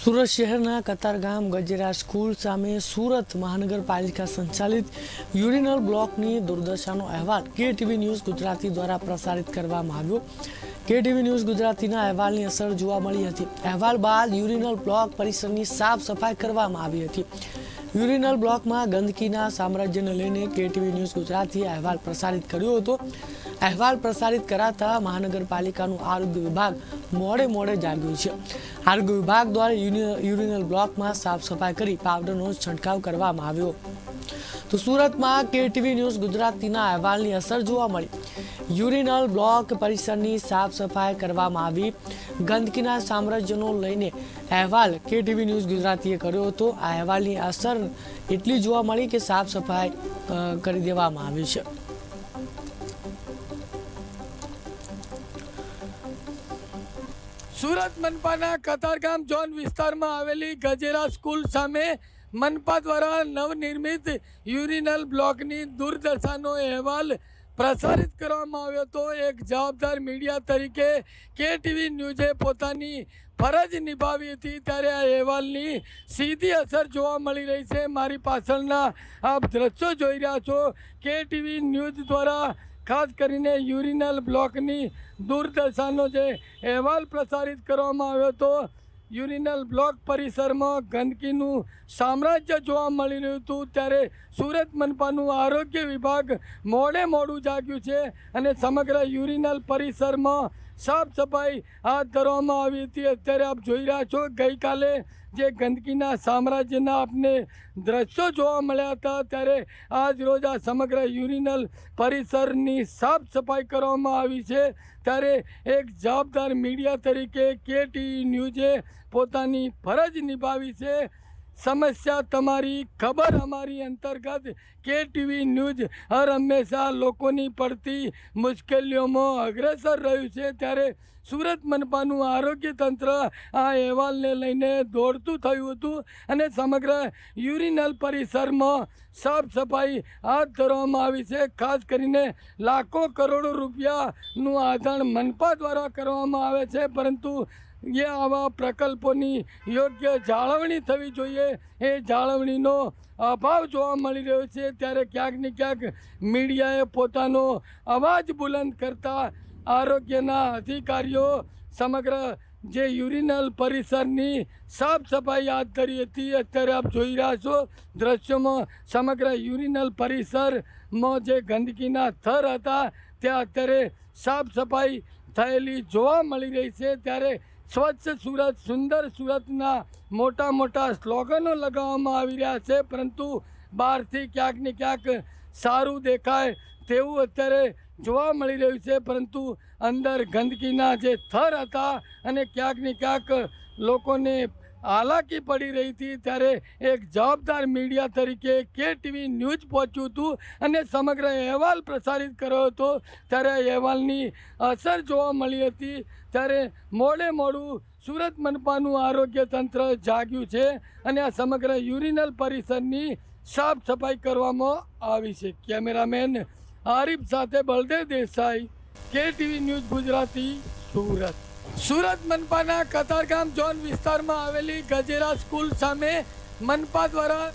સુરત શહેરના કતારગામ ગજેરા સ્કૂલ સામે સુરત મહાનગરપાલિકા સંચાલિત યુરિનલ બ્લોકની દુર્દશાનો અહેવાલ કે ટીવી ન્યૂઝ ગુજરાતી દ્વારા પ્રસારિત કરવામાં આવ્યો. કે ટીવી ન્યૂઝ ગુજરાતીના અહેવાલની અસર જોવા મળી હતી. અહેવાલ બાદ યુરિનલ બ્લોક પરિસરની સાફ સફાઈ કરવામાં આવી હતી. યુરિનલ બ્લોકમાં ગંદકીના સામ્રાજ્યને લઈને કે ટીવી ન્યૂઝ ગુજરાતીએ અહેવાલ પ્રસારિત કર્યો હતો. અહેવાલ પ્રસારિત કરાતા મહાનગરપાલિકાનું આરોગ્ય વિભાગ મોડે મોડે જાગ્યું છે. આરોગ્ય વિભાગ દ્વારા યુરિનલ બ્લોકમાં સાફ સફાઈ કરી પાવડરનો છંટકાવ કરવામાં આવ્યો. તો સુરતમાં કેટીવી ન્યૂઝ ગુજરાતીના અહેવાલની અસર જોવા મળી. યુરિનલ બ્લોક પરિસરની સાફ સફાઈ કરવામાં આવી. ગંદકીના સામ્રાજ્યનો લઈને અહેવાલ કેટીવી ન્યૂઝ ગુજરાતીએ કર્યો હતો. આ અહેવાલની અસર એટલી જોવા મળી કે સાફ સફાઈ કરી દેવામાં આવી છે. સુરત મનપાના કતારગામ ઝોન વિસ્તારમાં આવેલી ગજેરા સ્કૂલ સામે મનપા દ્વારા નવનિર્મિત યુરિનલ બ્લોકની દુર્દશાનો અહેવાલ પ્રસારિત કરવામાં આવ્યો હતો. એક જવાબદાર મીડિયા તરીકે કે ટીવી ન્યૂઝે પોતાની ફરજ નિભાવી હતી, ત્યારે આ અહેવાલની સીધી અસર જોવા મળી રહી છે. મારી પાછળના આપ દ્રશ્યો જોઈ રહ્યા છો. કે ટીવી ન્યૂઝ દ્વારા ખાસ કરીને યુરિનલ બ્લોકની દુર્દશાનો જે અહેવાલ પ્રસારિત કરવામાં આવ્યો હતો, યુરિનલ બ્લોક પરિસરમાં ગંદકીનું સામ્રાજ્ય જોવા મળી રહ્યું હતું. ત્યારે સુરત મનપાનું આરોગ્ય વિભાગ મોડે મોડું જાગ્યું છે અને સમગ્ર યુરિનલ પરિસરમાં સાફ સફાઈ હાથ ધરવામાં આવી હતી. અત્યારે આપ જોઈ રહ્યા છો, ગઈકાલે જે ગંદકીના સામ્રાજ્યના આપને દ્રશ્યો જોવા મળ્યા હતા, ત્યારે આજ રોજ આ સમગ્ર યુરિનલ પરિસરની સાફ સફાઈ કરવામાં આવી છે. ત્યારે એક જવાબદાર મીડિયા તરીકે કેટી ન્યૂઝે પોતાની ફરજ નિભાવી છે. સમસ્યા તમારી, ખબર અમારી અંતર્ગત કે ટીવી ન્યૂઝ હર હંમેશા લોકોની પડતી મુશ્કેલીઓમાં અગ્રેસર રહ્યું છે. ત્યારે સુરત મનપાનું આરોગ્ય તંત્ર આ અહેવાલને લઈને દોડતું થયું હતું અને સમગ્ર યુરિનલ પરિસરમાં સાફ સફાઈ હાથ ધરવામાં આવી છે. ખાસ કરીને લાખો કરોડો રૂપિયાનું આધાર મનપા દ્વારા કરવામાં આવે છે. પરંતુ એ આવા પ્રકલ્પોની યોગ્ય જાળવણી થવી જોઈએ. એ જાળવણીનો અભાવ જોવા મળી રહ્યો છે. ત્યારે ક્યાંક ને ક્યાંક મીડિયાએ પોતાનો અવાજ બુલંદ કરતા આરોગ્યના અધિકારીઓ સમગ્ર જે યુરિનલ પરિસરની સાફ સફાઈ હાથ ધરી હતી, અત્યારે આપ જોઈ રહ્યા છો. દ્રશ્યોમાં સમગ્ર યુરિનલ પરિસરમાં જે ગંદકીના થર હતા, ત્યાં અત્યારે સાફ સફાઈ થયેલી જોવા મળી રહી છે. ત્યારે સ્વચ્છ સુરત, સુંદર સુરતના મોટા મોટા સ્લોગનો લગાવવામાં આવી રહ્યા છે. પરંતુ બહારથી ક્યાંક ને ક્યાંક સારું દેખાય તેવું અત્યારે જોવા મળી રહ્યું છે. પરંતુ અંદર ગંદકીના જે થર હતા અને ક્યાંક ને ક્યાંક લોકોને હાલાકી પડી રહી હતી ત્યારે એક જવાબદાર મીડિયા તરીકે કે ટીવી ન્યૂઝ પહોંચ્યું હતું અને સમગ્ર અહેવાલ પ્રસારિત કર્યો હતો. ત્યારે અહેવાલની અસર જોવા મળી હતી. ત્યારે મોડે મોડું સુરત મનપાનું આરોગ્ય તંત્ર જાગ્યું છે અને આ સમગ્ર યુરિનલ પરિસરની સાફ સફાઈ કરવામાં આવી છે. કેમેરામેન આરિફ સાથે બળદેવ દેસાઈ કે ટીવી ન્યૂઝ ગુજરાતી, સુરત. સુરત મનપાના કતારગામ ઝોન વિસ્તારમાં આવેલી ગજેરા સ્કૂલ સામે મનપા દ્વારા